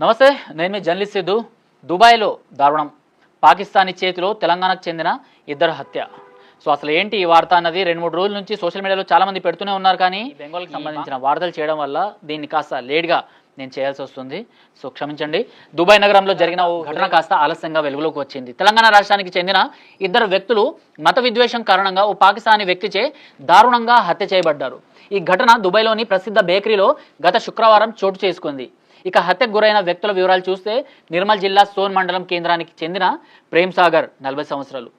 నమస్తే నేను మీ జర్నలిస్ట్ సిద్ధు. దుబాయ్లో దారుణం. పాకిస్తానీ చేతిలో తెలంగాణకు చెందిన ఇద్దరు హత్య. సో అసలు ఏంటి ఈ వార్త అన్నది రెండు మూడు రోజుల నుంచి సోషల్ మీడియాలో చాలా మంది పెడుతూనే ఉన్నారు కానీ బెంగాల్కి సంబంధించిన వార్తలు చేయడం వల్ల దీన్ని కాస్త లేట్గా నేను చేయాల్సి వస్తుంది. సో క్షమించండి. దుబాయ్ నగరంలో జరిగిన ఓ ఘటన కాస్త ఆలస్యంగా వెలుగులోకి వచ్చింది. తెలంగాణ రాష్ట్రానికి చెందిన ఇద్దరు వ్యక్తులు మత విద్వేషం కారణంగా ఓ పాకిస్తానీ వ్యక్తిచే దారుణంగా హత్య చేయబడ్డారు. ఈ ఘటన దుబాయ్లోని ప్రసిద్ధ బేకరీలో గత శుక్రవారం చోటు చేసుకుంది. ఇక హత్యకు గురైన వ్యక్తుల వివరాలు చూస్తే నిర్మల్ జిల్లా సోన్ మండలం కేంద్రానికి చెందిన ప్రేమ్ సాగర్ నలభై సంవత్సరాలు.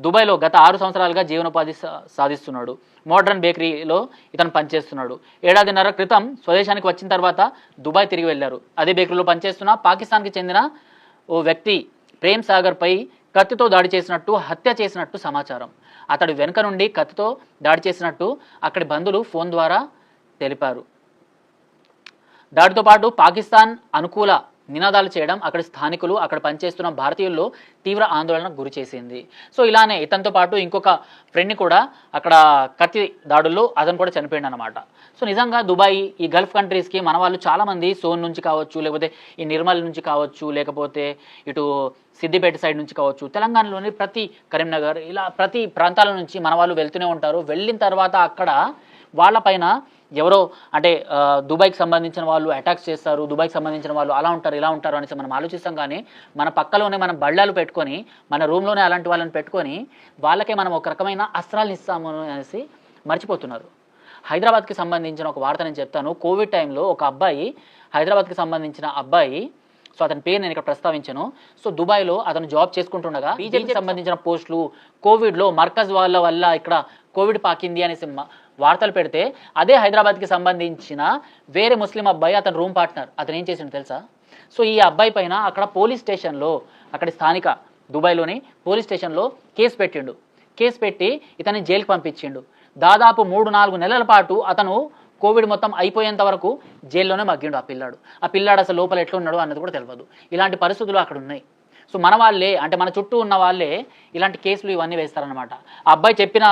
దుబాయ్లో గత ఆరు సంవత్సరాలుగా జీవనోపాధి సా- సాధిస్తున్నాడు. మోడర్న్ బేకరీలో ఇతను పనిచేస్తున్నాడు. ఏడాదిన్నర క్రితం స్వదేశానికి వచ్చిన తర్వాత దుబాయ్ తిరిగి వెళ్ళారు. అదే బేకరీలో పనిచేస్తున్న పాకిస్తాన్కి చెందిన ఓ వ్యక్తి ప్రేమ్ సాగర్పై కత్తితో దాడి చేసినట్టు హత్య చేసినట్టు సమాచారం. అతడు వెనుక నుండి కత్తితో దాడి చేసినట్టు అక్కడి బంధువులు ఫోన్ ద్వారా తెలిపారు. దాటితో పాటు పాకిస్తాన్ అనుకూల నినాదాలు చేయడం అక్కడ స్థానికులు అక్కడ పనిచేస్తున్న భారతీయుల్లో తీవ్ర ఆందోళనకు గురి చేసింది. సో ఇలానే ఇతనితో పాటు ఇంకొక ఫ్రెండ్ని కూడా అక్కడ కత్తి దాడుల్లో అతను కూడా చనిపోయింది అనమాట సో నిజంగా దుబాయ్ ఈ గల్ఫ్ కంట్రీస్కి మన వాళ్ళు చాలామంది సోన్ నుంచి కావచ్చు లేకపోతే ఈ నిర్మల్ నుంచి కావచ్చు లేకపోతే ఇటు సిద్దిపేట సైడ్ నుంచి కావచ్చు తెలంగాణలోని ప్రతి కరీంనగర్ ఇలా ప్రతి ప్రాంతాల నుంచి మన వాళ్ళు వెళ్తూనే ఉంటారు. వెళ్ళిన తర్వాత అక్కడ వాళ్ళపైన ఎవరో అంటే దుబాయ్కి సంబంధించిన వాళ్ళు అటాక్స్ చేస్తారు దుబాయ్కి సంబంధించిన వాళ్ళు అలా ఉంటారు ఇలా ఉంటారు అనేసి మనం ఆలోచిస్తాం. కానీ మన పక్కలోనే మనం బళ్ళాలు పెట్టుకొని మన రూమ్లోనే అలాంటి వాళ్ళని పెట్టుకొని వాళ్ళకే మనం ఒక రకమైన అస్త్రాలను ఇస్తాము అనేసి మర్చిపోతున్నారు. హైదరాబాద్కి సంబంధించిన ఒక వార్త నేను చెప్తాను. కోవిడ్ టైంలో ఒక అబ్బాయి హైదరాబాద్కి సంబంధించిన అబ్బాయి సో అతని పేరు నేను ఇక్కడ ప్రస్తావించాను. సో దుబాయ్లో అతను జాబ్ చేసుకుంటుండగా బీజేపీకి సంబంధించిన పోస్టులు కోవిడ్లో మర్కజ్ వాళ్ళ వల్ల ఇక్కడ కోవిడ్ పాకింది అనేసి వార్తలు పెడితే అదే హైదరాబాద్కి సంబంధించిన వేరే ముస్లిం అబ్బాయి అతని రూమ్ పార్ట్నర్. అతను ఏం చేసిండు తెలుసా? సో ఈ అబ్బాయి పైన అక్కడ పోలీస్ స్టేషన్లో అక్కడ స్థానిక దుబాయ్లోని పోలీస్ స్టేషన్లో కేసు పెట్టిండు. కేసు పెట్టి ఇతన్ని జైలుకి పంపించిండు. దాదాపు మూడు నాలుగు నెలల పాటు అతను కోవిడ్ మొత్తం అయిపోయేంత వరకు జైల్లోనే మగ్గిండు ఆ పిల్లాడు. ఆ పిల్లాడు అసలు లోపల ఎట్లా ఉన్నాడు అన్నది కూడా తెలియదు ఇలాంటి పరిస్థితులు అక్కడ ఉన్నాయి. సో మన వాళ్ళే అంటే మన చుట్టూ ఉన్న వాళ్ళే ఇలాంటి కేసులు ఇవన్నీ వేస్తారనమాట ఆ అబ్బాయి చెప్పిన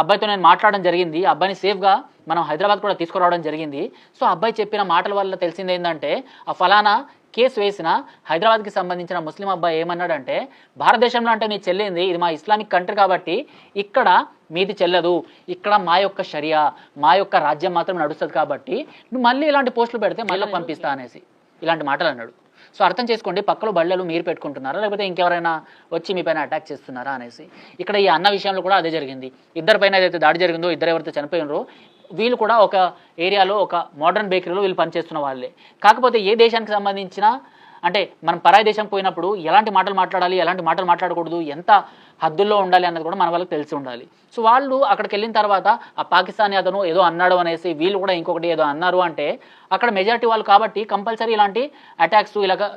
అబ్బాయితో నేను మాట్లాడడం జరిగింది. అబ్బాయిని సేఫ్గా మనం హైదరాబాద్ కూడా తీసుకురావడం జరిగింది. సో ఆ అబ్బాయి చెప్పిన మాటల వల్ల తెలిసింది ఏంటంటే ఆ ఫలానా కేసు వేసిన హైదరాబాద్కి సంబంధించిన ముస్లిం అబ్బాయి ఏమన్నాడంటే భారతదేశంలో అంటే నీ చెల్లింది. ఇది మా ఇస్లామిక్ కంట్రీ కాబట్టి ఇక్కడ మీది చెల్లదు. ఇక్కడ మా యొక్క షరియా మా యొక్క రాజ్యం మాత్రం నడుస్తుంది కాబట్టి నువ్వు మళ్ళీ ఇలాంటి పోస్టులు పెడితే మళ్ళీ పంపిస్తా అనేసి. ఇలాంటి మాటలు అన్నాడు. సో అర్థం చేసుకోండి పక్కలో బళ్ళలు మీరు పెట్టుకుంటున్నారా? లేకపోతే ఇంకెవరైనా వచ్చి మీ పైన అటాక్ చేస్తున్నారా అనేసి. ఇక్కడ ఈ అన్న విషయంలో కూడా అదే జరిగింది. ఇద్దరి పైన ఏదైతే దాడి జరిగిందో ఇద్దరు ఎవరైతే చనిపోయినారో వీళ్ళు కూడా ఒక ఏరియాలో ఒక మోడర్న్ బేకరీలో వీళ్ళు పనిచేస్తున్న వాళ్ళే. కాకపోతే ఏ దేశానికి సంబంధించిన అంటే మనం పరాయి దేశం పోయినప్పుడు ఎలాంటి మాటలు మాట్లాడాలి ఎలాంటి మాటలు మాట్లాడకూడదు ఎంత హద్దుల్లో ఉండాలి అన్నది కూడా మన వాళ్ళకి తెలిసి ఉండాలి. సో వాళ్ళు అక్కడికి వెళ్ళిన తర్వాత ఆ పాకిస్తానీ అతను ఏదో అన్నాడు అనేసి వీళ్ళు కూడా ఇంకొకటి ఏదో అన్నారు అంటే అక్కడ మెజారిటీ వాళ్ళు కాబట్టి కంపల్సరీ ఇలాంటి అటాక్స్ ఇలాగ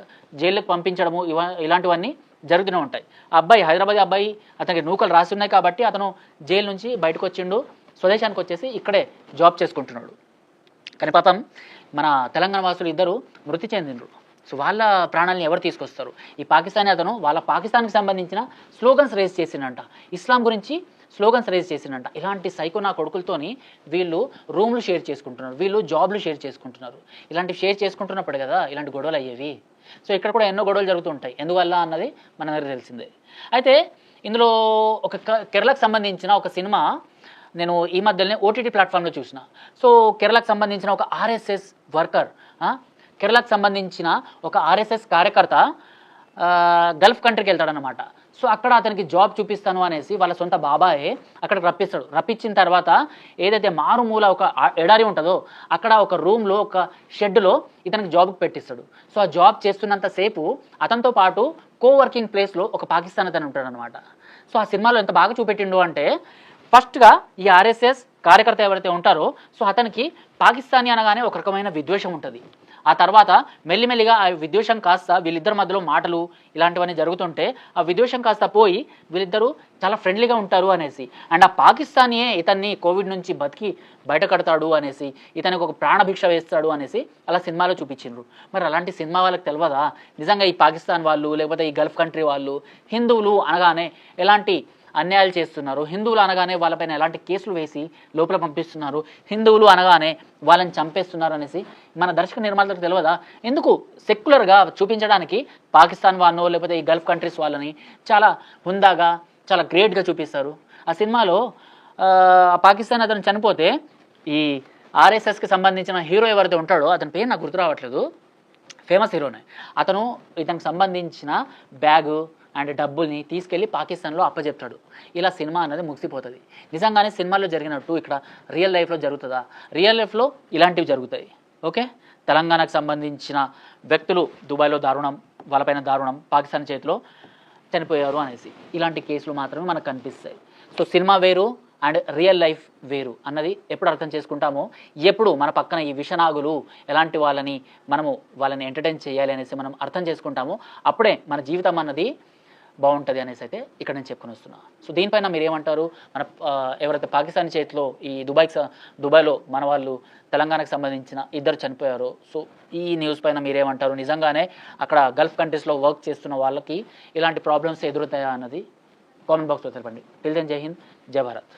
జైలుకి పంపించడము ఇవ ఇలాంటివన్నీ జరుగుతూనే ఉంటాయి. ఆ అబ్బాయి హైదరాబాద్ అబ్బాయి అతనికి నూకలు రాసి ఉన్నాయి కాబట్టి అతను జైలు నుంచి బయటకు వచ్చిండు స్వదేశానికి వచ్చేసి ఇక్కడే జాబ్ చేసుకుంటున్నాడు. కానీ పాపం మన తెలంగాణ వాసులు ఇద్దరు మృతి చెందిండ్రు. సో వాళ్ళ ప్రాణాలను ఎవరు తీసుకొస్తారు? ఈ పాకిస్తానీ అతను వాళ్ళ పాకిస్తాన్కి సంబంధించిన స్లోగన్స్ రేజ్ చేసిండంట. ఇస్లాం గురించి స్లోగన్స్ రేజ్ చేసిండంట. ఇలాంటి సైకో నా కొడుకులతోని వీళ్ళు రూమ్లు షేర్ చేసుకుంటున్నారు. వీళ్ళు జాబ్లు షేర్ చేసుకుంటున్నారు. ఇలాంటివి షేర్ చేసుకుంటున్నప్పుడు కదా ఇలాంటి గొడవలు అయ్యేవి. సో ఇక్కడ కూడా ఎన్నో గొడవలు జరుగుతుంటాయి ఎందువల్ల అన్నది మనందరికీ తెలిసిందే. అయితే ఇందులో ఒక క- కేరళకు సంబంధించిన ఒక సినిమా నేను ఈ మధ్యలోనే ఓటీటీ ప్లాట్ఫామ్లో చూసిన. సో కేరళకు సంబంధించిన ఒక ఆర్ఎస్ఎస్ వర్కర్ కేరళకు సంబంధించిన ఒక ఆర్ఎస్ఎస్ కార్యకర్త గల్ఫ్ కంట్రీకి వెళ్తాడనమాట సో అక్కడ అతనికి జాబ్ చూపిస్తాను అనేసి వాళ్ళ సొంత బాబాయే అక్కడికి రప్పిస్తాడు. రప్పించిన తర్వాత ఏదైతే మారుమూల ఒక ఎడారి ఉంటుందో అక్కడ ఒక రూమ్లో ఒక షెడ్లో ఇతనికి జాబ్కి పెట్టిస్తాడు. సో ఆ జాబ్ చేస్తున్నంతసేపు అతనితో పాటు కోవర్కింగ్ ప్లేస్లో ఒక పాకిస్తాన్ అతను ఉంటాడు అనమాట సో ఆ సినిమాలో ఎంత బాగా చూపెట్టిండు అంటే ఫస్ట్గా ఈ ఆర్ఎస్ఎస్ కార్యకర్త ఎవరైతే ఉంటారో సో అతనికి పాకిస్తానీ అనగానే ఒక రకమైన విద్వేషం ఉంటుంది. ఆ తర్వాత మెల్లిమెల్లిగా ఆ విద్వేషం కాస్త వీళ్ళిద్దరి మధ్యలో మాటలు ఇలాంటివన్నీ జరుగుతుంటే ఆ విద్వేషం కాస్త పోయి వీళ్ళిద్దరూ చాలా ఫ్రెండ్లీగా ఉంటారు అనేసి. అండ్ ఆ పాకిస్తానీయే ఇతన్ని కోవిడ్ నుంచి బతికి బయట కడతాడు అనేసి ఇతనికి ఒక ప్రాణభిక్ష వేస్తాడు అనేసి అలా సినిమాలో చూపించిండ్రు. మరి అలాంటి సినిమా వాళ్ళకి తెలియదా నిజంగా ఈ పాకిస్తాన్ వాళ్ళు లేకపోతే ఈ గల్ఫ్ కంట్రీ వాళ్ళు హిందువులు అనగానే ఎలాంటి అన్యాయాలు చేస్తున్నారు. హిందువులు అనగానే వాళ్ళపైన ఎలాంటి కేసులు వేసి లోపల పంపిస్తున్నారు. హిందువులు అనగానే వాళ్ళని చంపేస్తున్నారు అనేసి మన దర్శక నిర్మాతలకు తెలియదా? ఎందుకు సెక్యులర్గా చూపించడానికి పాకిస్తాన్ వాళ్ళనో లేకపోతే ఈ గల్ఫ్ కంట్రీస్ వాళ్ళని చాలా హుందాగా చాలా గ్రేట్గా చూపిస్తారు. ఆ సినిమాలో పాకిస్తాన్ అతను చనిపోతే ఈ ఆర్ఎస్ఎస్కి సంబంధించిన హీరో ఎవరైతే ఉంటాడో అతని పేరు నాకు గుర్తు రావట్లేదు. ఫేమస్ హీరోనే. అతను ఇతనికి సంబంధించిన బ్యాగు అండ్ డబ్బుల్ని తీసుకెళ్ళి పాకిస్తాన్లో అప్పచెప్తాడు ఇలా సినిమా అనేది ముగిసిపోతుంది. నిజంగానే సినిమాలో జరిగినట్టు ఇక్కడ రియల్ లైఫ్లో జరుగుతుందా? రియల్ లైఫ్లో ఇలాంటివి జరుగుతాయి. ఓకే? తెలంగాణకు సంబంధించిన వ్యక్తులు దుబాయ్లో దారుణం వాళ్ళపైన దారుణం పాకిస్తాన్ చేతిలో చనిపోయారు అనేసి. ఇలాంటి కేసులు మాత్రమే మనకు కనిపిస్తాయి. సో సినిమా వేరు అండ్ రియల్ లైఫ్ వేరు అన్నది ఎప్పుడు అర్థం చేసుకుంటామో ఎప్పుడు మన పక్కన ఈ విషనాగులు ఎలాంటి వాళ్ళని మనము వాళ్ళని ఎంటర్టైన్ చేయాలి అనేసి మనం అర్థం చేసుకుంటామో అప్పుడే మన జీవితం అన్నది బాగుంటుంది అనేసి అయితే ఇక్కడ నేను చెప్పుకొని వస్తున్నా. సో దీనిపైన మీరు ఏమంటారు మన ఎవరైతే పాకిస్తాన్ చేతిలో ఈ దుబాయ్కి దుబాయ్లో మన వాళ్ళు తెలంగాణకు సంబంధించిన ఇద్దరు చనిపోయారు సో ఈ న్యూస్ పైన మీరేమంటారు? నిజంగానే అక్కడ గల్ఫ్ కంట్రీస్లో వర్క్ చేస్తున్న వాళ్ళకి ఇలాంటి ప్రాబ్లమ్స్ ఎదురుతాయా అన్నది కామెంట్ బాక్స్లో తెలపండి. టిల్ దెన్ జై హింద్ జై భారత్.